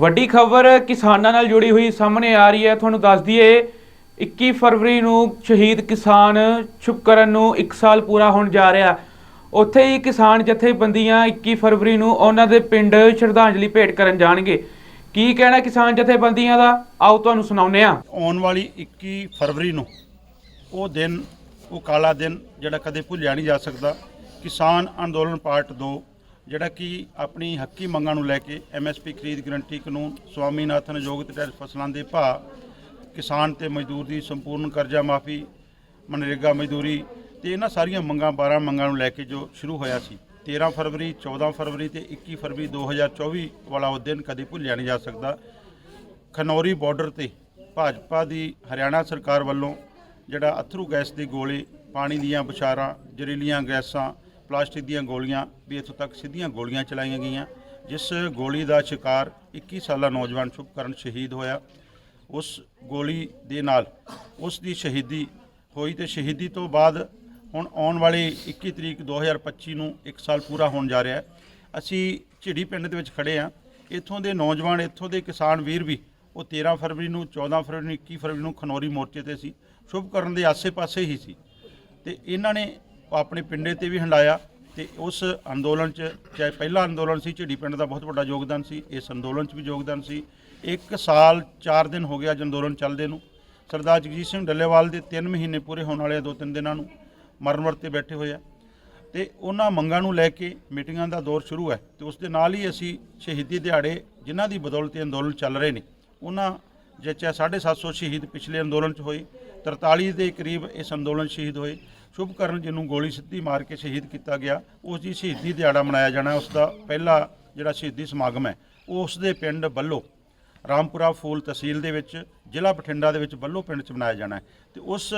ਵੱਡੀ ਖਬਰ ਕਿਸਾਨਾਂ ਨਾਲ ਜੁੜੀ ਹੋਈ ਸਾਹਮਣੇ ਆ ਰਹੀ ਹੈ। ਤੁਹਾਨੂੰ ਦੱਸ ਦਈਏ 21 ਫਰਵਰੀ ਨੂੰ ਸ਼ਹੀਦ ਕਿਸਾਨ ਸ਼ੁਕਰਨ ਨੂੰ 1 ਸਾਲ ਪੂਰਾ ਹੋਣ ਜਾ ਰਿਹਾ। ਉੱਥੇ ਹੀ ਕਿਸਾਨ ਜਥੇਬੰਦੀਆਂ 21 ਫਰਵਰੀ ਨੂੰ ਉਹਨਾਂ ਦੇ ਪਿੰਡ ਸ਼ਰਧਾਂਜਲੀ ਭੇਟ ਕਰਨ ਜਾਣਗੇ। ਕੀ ਕਹਿਣਾ ਕਿਸਾਨ ਜਥੇਬੰਦੀਆਂ ਦਾ? ਆਓ ਤੁਹਾਨੂੰ ਸੁਣਾਉਂਦੇ ਹਾਂ। ਆਉਣ ਵਾਲੀ 21 ਫਰਵਰੀ ਨੂੰ ਉਹ ਦਿਨ, ਉਹ ਕਾਲਾ ਦਿਨ ਜਿਹੜਾ ਕਦੇ ਭੁੱਲਿਆ ਨਹੀਂ ਜਾ ਸਕਦਾ। ਕਿਸਾਨ ਅੰਦੋਲਨ ਪਾਰਟ 2 ਜਿਹੜਾ ਕਿ ਆਪਣੀ ਹੱਕੀ ਮੰਗਾਂ ਨੂੰ ਲੈ ਕੇ ਐਮਐਸਪੀ ਖਰੀਦ ਗਰੰਟੀ ਕਾਨੂੰਨ, ਸਵਾਮੀਨਾਥਨ ਯੋਗਤ ਟੈਕਸ ਫਸਲਾਂ ਦੇ ਭਾਅ, ਕਿਸਾਨ ਤੇ ਮਜ਼ਦੂਰ ਦੀ ਸੰਪੂਰਨ ਕਰਜ਼ਾ ਮਾਫੀ, ਮਨਰੇਗਾ ਮਜ਼ਦੂਰੀ ਤੇ ਇਹਨਾਂ ਸਾਰੀਆਂ ਮੰਗਾਂ 12 ਮੰਗਾਂ ਨੂੰ ਲੈ ਕੇ ਜੋ ਸ਼ੁਰੂ ਹੋਇਆ ਸੀ। 13 ਫਰਵਰੀ 14 ਫਰਵਰੀ ਤੇ 21 ਫਰਵਰੀ 2024 ਵਾਲਾ ਉਹ ਦਿਨ ਕਦੇ ਭੁੱਲਿਆ ਨਹੀਂ ਜਾ ਸਕਦਾ। ਖਨੌਰੀ ਬਾਰਡਰ ਤੇ ਭਾਜਪਾ ਦੀ ਹਰਿਆਣਾ ਸਰਕਾਰ ਵੱਲੋਂ ਜਿਹੜਾ ਅਥਰੂ ਗੈਸ ਦੀ ਗੋਲੀ, ਪਾਣੀ ਦੀਆਂ ਬੁਛਾਰਾਂ, ਜ਼ਹਿਰੀਲੀਆਂ ਗੈਸਾਂ ਪਲਾਸਟਿਕ ਦੀਆਂ ਗੋਲੀਆਂ ਵੀ ਇੱਥੋਂ ਤੱਕ ਸਿੱਧੀਆਂ ਗੋਲੀਆਂ ਚਲਾਈਆਂ ਗਈਆਂ। ਜਿਸ ਗੋਲੀ ਦਾ ਸ਼ਿਕਾਰ 21 ਸਾਲਾ ਨੌਜਵਾਨ ਸ਼ੁਭਕਰਨ ਸ਼ਹੀਦ ਹੋਇਆ। ਉਸ ਗੋਲੀ ਦੇ ਨਾਲ ਉਸ ਦੀ ਸ਼ਹੀਦੀ ਹੋਈ ਤੇ ਸ਼ਹੀਦੀ ਤੋਂ ਬਾਅਦ ਹੁਣ ਆਉਣ ਵਾਲੀ 21 ਤਰੀਕ 2025 ਨੂੰ 1 ਸਾਲ ਪੂਰਾ ਹੋਣ ਜਾ ਰਿਹਾ ਹੈ। ਅਸੀਂ ਝਿੜੀ ਪਿੰਡ ਦੇ ਵਿੱਚ ਖੜੇ ਆ ਇੱਥੋਂ ਦੇ ਨੌਜਵਾਨ, ਇੱਥੋਂ ਦੇ ਕਿਸਾਨ ਵੀਰ ਵੀ ਉਹ 13 ਫਰਵਰੀ ਨੂੰ 14 ਫਰਵਰੀ ਨੂੰ 21 ਫਰਵਰੀ ਨੂੰ ਖਨੌਰੀ ਮੋਰਚੇ ਤੇ ਸੀ। ਸ਼ੁਭ ਕਰਨ ਦੇ ਆਸੇ-ਪਾਸੇ ਹੀ ਸੀ। ਤੇ ਇਹਨਾਂ ਨੇ ਉਹ ਆਪਣੇ ਪਿੰਡੇ ਤੇ ਵੀ ਹੰਡਾਇਆ ਤੇ ਉਸ ਅੰਦੋਲਨ 'ਚ, ਚਾਹੇ ਪਹਿਲਾ ਅੰਦੋਲਨ ਸੀ, ਝਿੜੀ ਪਿੰਡ ਦਾ ਬਹੁਤ ਵੱਡਾ ਯੋਗਦਾਨ ਸੀ, ਇਸ ਅੰਦੋਲਨ 'ਚ ਵੀ ਯੋਗਦਾਨ ਸੀ। ਇੱਕ ਸਾਲ 4 ਦਿਨ ਹੋ ਗਿਆ ਅੱਜ ਅੰਦੋਲਨ ਚੱਲਦੇ ਨੂੰ। ਸਰਦਾਰ ਜਗਜੀਤ ਸਿੰਘ ਡੱਲੇਵਾਲ ਦੇ 3 ਮਹੀਨੇ ਪੂਰੇ ਹੋਣ ਵਾਲੇ ਦੋ ਤਿੰਨ ਦਿਨਾਂ ਨੂੰ, ਮਰਨ ਵਰਤ ਤੇ ਬੈਠੇ ਹੋਏ ਆ। ਤੇ ਉਹਨਾਂ ਮੰਗਾਂ ਨੂੰ ਲੈ ਕੇ ਮੀਟਿੰਗਾਂ ਦਾ ਦੌਰ ਸ਼ੁਰੂ ਹੈ ਤੇ ਉਸ ਦੇ ਨਾਲ ਹੀ ਅਸੀਂ ਸ਼ਹੀਦੀ ਦਿਹਾੜੇ ਜਿਨ੍ਹਾਂ ਦੀ ਬਦੌਲਤ ਇਹ ਅੰਦੋਲਨ ਚੱਲ ਰਹੇ ਨੇ। ਉਹਨਾਂ ਜਿੱਚਾ 750 ਸ਼ਹੀਦ ਪਿਛਲੇ ਅੰਦੋਲਨ 'ਚ ਹੋਏ 43 ਦੇ ਕਰੀਬ ਇਸ ਅੰਦੋਲਨ ਸ਼ਹੀਦ ਹੋਏ। ਸ਼ੁਭਕਰਨ ਜਿਹਨੂੰ ਗੋਲੀ ਸਿੱਧੀ ਮਾਰ ਕੇ ਸ਼ਹੀਦ ਕੀਤਾ ਗਿਆ, ਉਸ ਦੀ ਸ਼ਹੀਦੀ ਦਿਹਾੜਾ ਮਨਾਇਆ ਜਾਣਾ, ਉਸ ਦਾ ਪਹਿਲਾ ਜਿਹੜਾ ਸ਼ਹੀਦੀ ਸਮਾਗਮ ਹੈ ਉਹ ਉਸ ਦੇ ਪਿੰਡ ਬੱਲੋ ਰਾਮਪੁਰਾ ਫੂਲ ਤਹਿਸੀਲ ਦੇ ਵਿੱਚ, ਜ਼ਿਲ੍ਹਾ ਬਠਿੰਡਾ ਦੇ ਵਿੱਚ ਬੱਲੋ ਪਿੰਡ 'ਚ ਮਨਾਇਆ ਜਾਣਾ ਹੈ। ਤੇ ਉਸ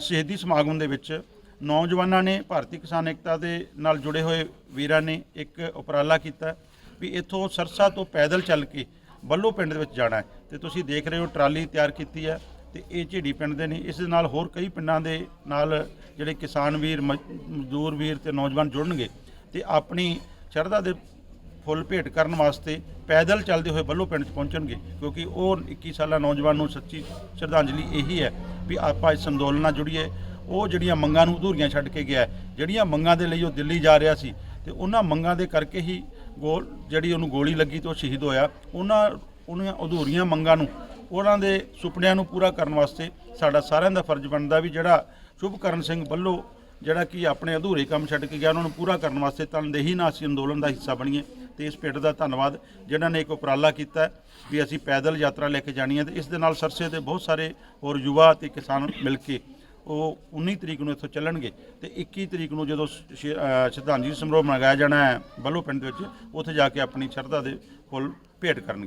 ਸ਼ਹੀਦੀ ਸਮਾਗਮ ਦੇ ਵਿੱਚ ਨੌਜਵਾਨਾਂ ਨੇ, ਭਾਰਤੀ ਕਿਸਾਨ ਏਕਤਾ ਦੇ ਨਾਲ ਜੁੜੇ ਹੋਏ ਵੀਰਾਂ ਨੇ ਇੱਕ ਉਪਰਾਲਾ ਕੀਤਾ ਵੀ ਇੱਥੋਂ ਸਰਸਾ ਤੋਂ ਪੈਦਲ ਚੱਲ ਕੇ ਬੱਲੋ ਪਿੰਡ ਦੇ ਵਿੱਚ ਜਾਣਾ ਹੈ। ਤੇ ਤੁਸੀਂ ਦੇਖ ਰਹੇ ਹੋ, ਟਰਾਲੀ ਤਿਆਰ ਕੀਤੀ ਹੈ। ਤੇ ਇਹ ਝਿੜੀ ਪਿੰਡ ਦੇ ਨੇ। ਇਸ ਦੇ ਨਾਲ ਹੋਰ ਕਈ ਪਿੰਡਾਂ ਦੇ ਨਾਲ ਜਿਹੜੇ ਕਿਸਾਨ ਵੀਰ ਮਜ਼- ਮਜ਼ਦੂਰ ਵੀਰ ਤੇ ਨੌਜਵਾਨ ਜੁੜਨਗੇ ਤੇ ਆਪਣੀ ਸ਼ਰਧਾ ਦੇ ਫੁੱਲ ਭੇਟ ਕਰਨ ਵਾਸਤੇ ਪੈਦਲ ਚੱਲਦੇ ਹੋਏ ਬੱਲੋ ਪਿੰਡ 'ਚ ਪਹੁੰਚਣਗੇ, ਕਿਉਂਕਿ ਉਹ 21 ਸਾਲਾ ਨੌਜਵਾਨ ਨੂੰ ਸੱਚੀ ਸ਼ਰਧਾਂਜਲੀ ਇਹੀ ਹੈ ਵੀ ਆਪਾਂ ਇਸ ਅੰਦੋਲਨ ਨਾਲ ਜੁੜੀਏ। ਉਹ ਜਿਹੜੀਆਂ ਮੰਗਾਂ ਨੂੰ ਅਧੂਰੀਆਂ ਛੱਡ ਕੇ ਗਿਆ ਜਿਹੜੀਆਂ ਮੰਗਾਂ ਦੇ ਲਈ ਉਹ ਦਿੱਲੀ ਜਾ ਰਿਹਾ ਸੀ ਤੇ ਉਹਨਾਂ ਮੰਗਾਂ ਦੇ ਕਰਕੇ ਹੀ ਗੋਲ, ਜਿਹੜੀ ਉਹਨੂੰ ਗੋਲੀ ਲੱਗੀ ਤੇ ਉਹ ਸ਼ਹੀਦ ਹੋਇਆ। ਉਹਨਾਂ ਉਹਨਾਂ ਅਧੂਰੀਆਂ ਮੰਗਾਂ ਨੂੰ ਉਹਨਾਂ ਦੇ ਸੁਪਨਿਆਂ ਨੂੰ ਪੂਰਾ ਕਰਨ ਵਾਸਤੇ ਸਾਡਾ ਸਾਰਿਆਂ ਦਾ ਫਰਜ਼ ਬਣਦਾ ਵੀ ਜਿਹੜਾ ਸ਼ੁਭਕਰਨ ਸਿੰਘ ਬੱਲੋ ਜਿਹੜਾ ਕਿ ਆਪਣੇ ਅਧੂਰੇ ਕੰਮ ਛੱਡ ਕੇ ਗਿਆ, ਉਹਨਾਂ ਨੂੰ ਪੂਰਾ ਕਰਨ ਵਾਸਤੇ ਤਨਦੇਹੀ ਨਾਲ ਅਸੀਂ ਅੰਦੋਲਨ ਦਾ ਹਿੱਸਾ ਬਣੀਏ ਤੇ ਇਸ ਪਿੰਡ ਦਾ ਧੰਨਵਾਦ ਜਿਨ੍ਹਾਂ ਨੇ ਇੱਕ ਉਪਰਾਲਾ ਕੀਤਾ ਵੀ ਅਸੀਂ ਪੈਦਲ ਯਾਤਰਾ ਲੈ ਕੇ ਜਾਣੀ ਹੈ ਤੇ ਇਸ ਦੇ ਨਾਲ ਸਰਸੇ ਦੇ ਬਹੁਤ ਸਾਰੇ ਹੋਰ ਯੁਵਾ ਤੇ ਕਿਸਾਨ ਮਿਲ ਕੇ ਉਹ 19 ਤਰੀਕ ਨੂੰ ਇੱਥੋਂ ਚੱਲਣਗੇ ਤੇ 21 ਤਰੀਕ ਨੂੰ ਜਦੋਂ ਸ਼ਰਧਾਂਜਲੀ ਸਮਾਰੋਹ ਮਨਾਇਆ ਜਾਣਾ ਹੈ ਬੱਲੋ ਪਿੰਡ ਦੇ ਵਿੱਚ, ਉੱਥੇ ਜਾ ਕੇ ਆਪਣੀ ਸ਼ਰਧਾ ਦੇ ਫੁੱਲ ਭੇਟ ਕਰਨਗੇ।